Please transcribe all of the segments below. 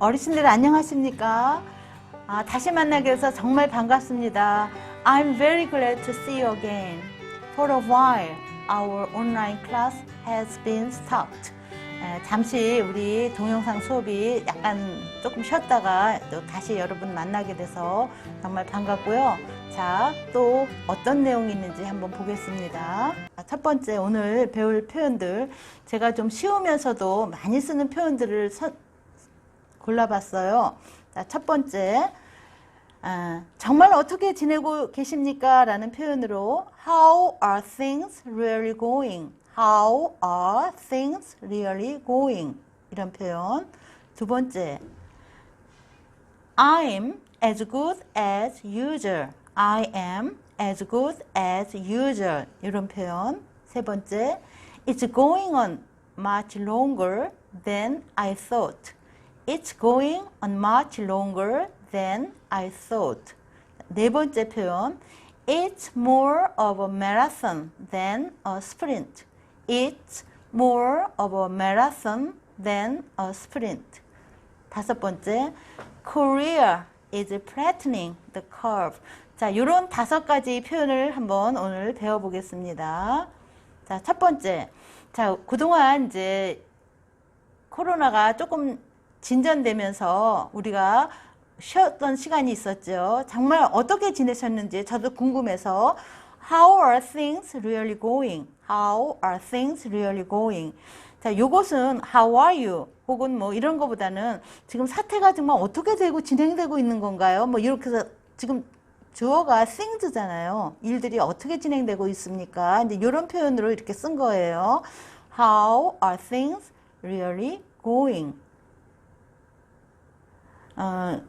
어르신들 안녕하십니까? 아, 다시 만나게 돼서 정말 반갑습니다. I'm very glad to see you again. For a while, our online class has been stopped. 에, 잠시 우리 동영상 수업이 약간 조금 쉬었다가 또 다시 여러분 만나게 돼서 정말 반갑고요. 자, 또 어떤 내용이 있는지 한번 보겠습니다. 아, 첫 번째 오늘 배울 표현들 제가 좀 쉬우면서도 많이 쓰는 표현들을 서- 골라봤어요. 자, 첫 번째, 아, 정말 어떻게 지내고 계십니까? 라는 표현으로 How are things really going? How are things really going? 이런 표현. 두 번째, I'm as good as usual. I am as good as usual. 이런 표현. 세 번째, It's going on much longer than I thought. It's going on much longer than I thought. 네 번째 표현. It's more of a marathon than a sprint. It's more of a marathon than a sprint. 다섯 번째, Korea is flattening the curve. 자, 이런 다섯 가지 표현을 한번 오늘 배워보겠습니다. 자, 첫 번째. 자, 그동안 이제 코로나가 조금 진전되면서 우리가 쉬었던 시간이 있었죠. 정말 어떻게 지내셨는지 저도 궁금해서 How are things really going? How are things really going? 자, 요것은 How are you? 혹은 뭐 이런 거보다는 지금 사태가 정말 어떻게 되고 진행되고 있는 건가요? 뭐 이렇게 해서 지금 주어가 things잖아요. 일들이 어떻게 진행되고 있습니까? 이제 이런 표현으로 이렇게 쓴 거예요. How are things really going? 어,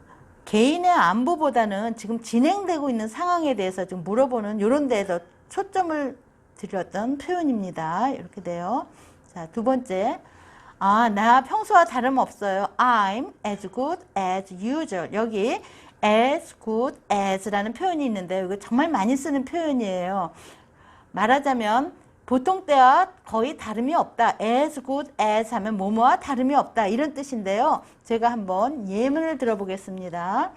개인의 안부보다는 지금 진행되고 있는 상황에 대해서 좀 물어보는 이런 데에서 초점을 드렸던 표현입니다. 이렇게 돼요. 자, 두 번째. 아, 나 평소와 다름없어요. I'm as good as usual. 여기 as good as라는 표현이 있는데 이거 정말 많이 쓰는 표현이에요. 말하자면 보통 때와 거의 다름이 없다. as good as 하면 뭐뭐와 다름이 없다. 이런 뜻인데요. 제가 한번 예문을 들어보겠습니다.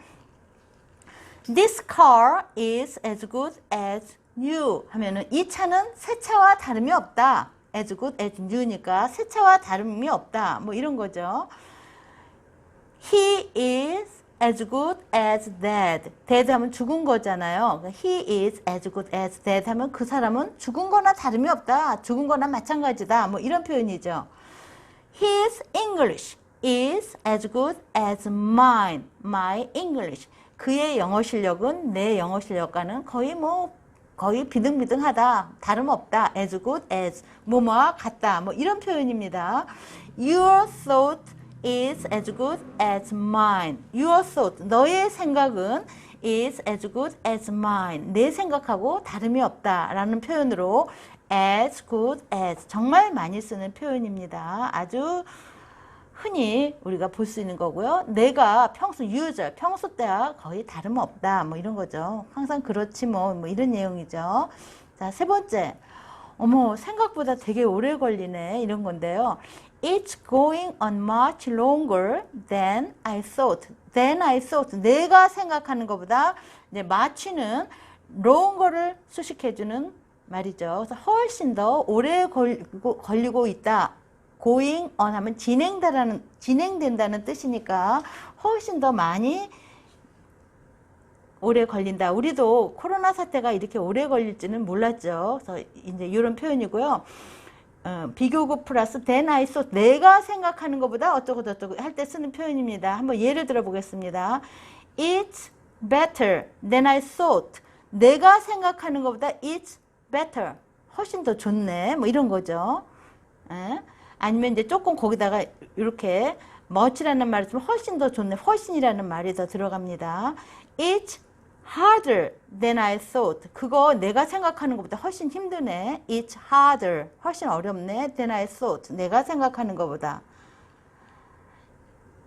This car is as good as new 하면은 이 차는 새 차와 다름이 없다. as good as new니까 새 차와 다름이 없다. 뭐 이런 거죠. He is as good as dead. dead 하면 죽은 거잖아요. 그러니까 He is as good as dead 하면 그 사람은 죽은 거나 다름이 없다. 죽은 거나 마찬가지다. 뭐 이런 표현이죠. His English is as good as mine. My English. 그의 영어 실력은 내 영어 실력과는 거의 뭐 거의 비등비등하다. 다름없다. as good as 뭐뭐와 같다. 뭐 이런 표현입니다. Your thought is as good as mine. Your thought, 너의 생각은 is as good as mine. 내 생각하고 다름이 없다 라는 표현으로 as good as 정말 많이 쓰는 표현입니다. 아주 흔히 우리가 볼 수 있는 거고요. 내가 평소 usual, 평소 때와 거의 다름없다. 뭐 이런 거죠. 항상 그렇지 뭐, 뭐 이런 내용이죠. 자, 세 번째. 어머, 생각보다 되게 오래 걸리네. 이런 건데요. It's going on much longer than I thought. than I thought. 내가 생각하는 것보다 이제 much는 longer를 수식해주는 말이죠. 그래서 훨씬 더 오래 걸리고, 걸리고 있다. going on 하면 진행된다는, 진행된다는 뜻이니까 훨씬 더 많이 오래 걸린다. 우리도 코로나 사태가 이렇게 오래 걸릴지는 몰랐죠. 그래서 이제 이런 표현이고요. 어, 비교급 플러스 I thought. 내가 생각하는 것보다 어쩌고 저쩌고 할 때 쓰는 표현입니다. 한번 예를 들어 보겠습니다. It's better than I thought. 내가 생각하는 것보다 it's better. 훨씬 더 좋네. 뭐 이런 거죠. 예? 아니면 이제 조금 거기다가 이렇게 much라는 말을 쓰면 훨씬 더 좋네. 훨씬이라는 말이 더 들어갑니다. It's harder than I thought. 그거 내가 생각하는 것보다 훨씬 힘드네. It's harder. 훨씬 어렵네. than I thought. 내가 생각하는 것보다.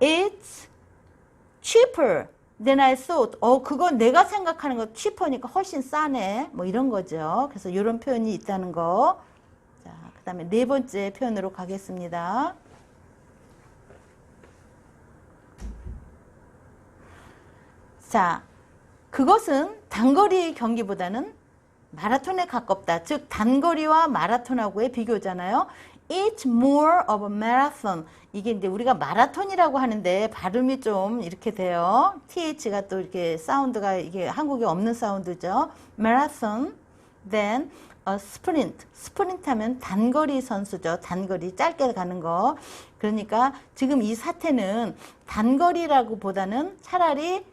It's cheaper than I thought. 어, 그건 내가 생각하는 거 cheaper니까 훨씬 싸네. 뭐 이런 거죠. 그래서 이런 표현이 있다는 거. 자, 그 다음에 네 번째 표현으로 가겠습니다. 자, 그것은 단거리 경기보다는 마라톤에 가깝다. 즉 단거리와 마라톤하고의 비교잖아요. It's more of a marathon. 이게 이제 우리가 마라톤이라고 하는데 발음이 좀 이렇게 돼요. TH가 또 이렇게 사운드가 이게 한국에 없는 사운드죠. marathon then a sprint. 스프린트 하면 단거리 선수죠. 단거리 짧게 가는 거. 그러니까 지금 이 사태는 단거리라고 보다는 차라리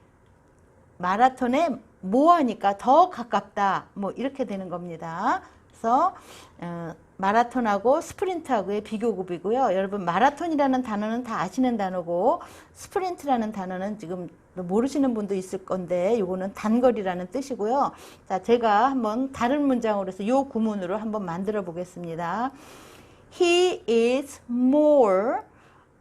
마라톤에 모하니까 더 가깝다. 뭐 이렇게 되는 겁니다. 그래서 어, 마라톤하고 스프린트하고의 비교급이고요. 여러분 마라톤이라는 단어는 다 아시는 단어고 스프린트라는 단어는 지금 모르시는 분도 있을 건데 요거는 단거리라는 뜻이고요. 자, 제가 한번 다른 문장으로 해서 요 구문으로 한번 만들어 보겠습니다. He is more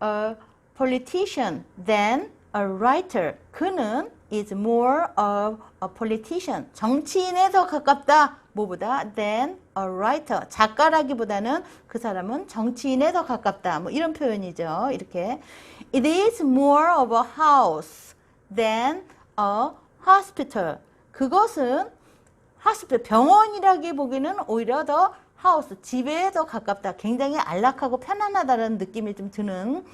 a politician than a writer. 그는 is more of a politician. 정치인에 더 가깝다. 뭐보다 than a writer. 작가라기보다는 그 사람은 정치인에 더 가깝다. 뭐 이런 표현이죠. 이렇게. It is more of a house than a hospital. 그것은 하스피털 병원이라기 보기는 오히려 더 하우스 집에 더 가깝다. 굉장히 안락하고 편안하다는 느낌이 좀 드는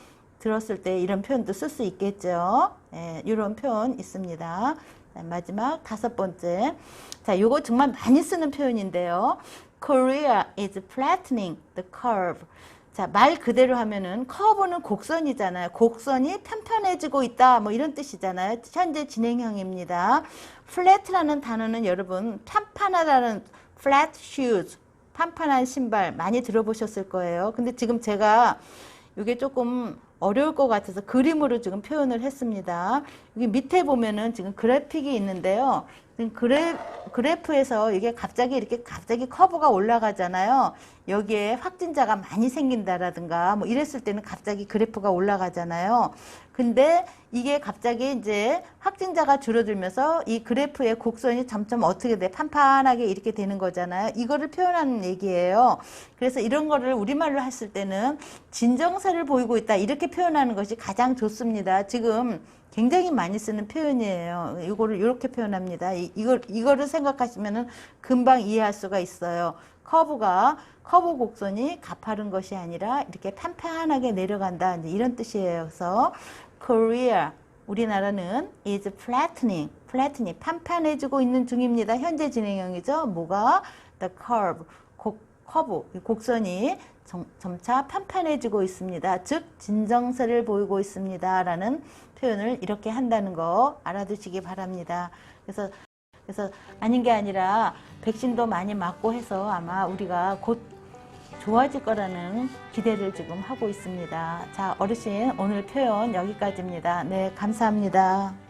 들었을 때 이런 표현도 쓸 수 있겠죠. 예, 이런 표현 있습니다. 자, 마지막 다섯 번째. 자, 요거 정말 많이 쓰는 표현인데요. Korea is flattening the curve. 자, 말 그대로 하면은 커브는 곡선이잖아요. 곡선이 편편해지고 있다. 뭐 이런 뜻이잖아요. 현재 진행형입니다. flat라는 단어는 여러분 편판하다는 flat shoes, 판판한 신발 많이 들어보셨을 거예요. 근데 지금 제가 이게 조금 어려울 것 같아서 그림으로 지금 표현을 했습니다. 여기 밑에 보면은 지금 그래픽이 있는데요. 그래, 그래프에서 이게 갑자기 이렇게 갑자기 커브가 올라가잖아요. 여기에 확진자가 많이 생긴다라든가 뭐 이랬을 때는 갑자기 그래프가 올라가잖아요. 근데 이게 갑자기 이제 확진자가 줄어들면서 이 그래프의 곡선이 점점 어떻게 돼? 판판하게 이렇게 되는 거잖아요. 이거를 표현하는 얘기예요. 그래서 이런 거를 우리말로 했을 때는 진정세를 보이고 있다. 이렇게 표현하는 것이 가장 좋습니다. 지금 굉장히 많이 쓰는 표현이에요. 이거를 이렇게 표현합니다. 이, 이걸, 이거를 생각하시면은 금방 이해할 수가 있어요. 커브가, 커브 곡선이 가파른 것이 아니라 이렇게 판판하게 내려간다. 이런 뜻이에요. 그래서 Korea, 우리나라는 is flattening, flattening, 판판해지고 있는 중입니다. 현재 진행형이죠. 뭐가? The curve, 곡, 커브, 이 곡선이 점, 점차 판판해지고 있습니다. 즉 진정세를 보이고 있습니다. 라는 표현을 이렇게 한다는 거 알아두시기 바랍니다. 그래서 그래서 아닌 게 아니라 백신도 많이 맞고 해서 아마 우리가 곧 좋아질 거라는 기대를 지금 하고 있습니다. 자, 어르신 오늘 표현 여기까지입니다. 네, 감사합니다.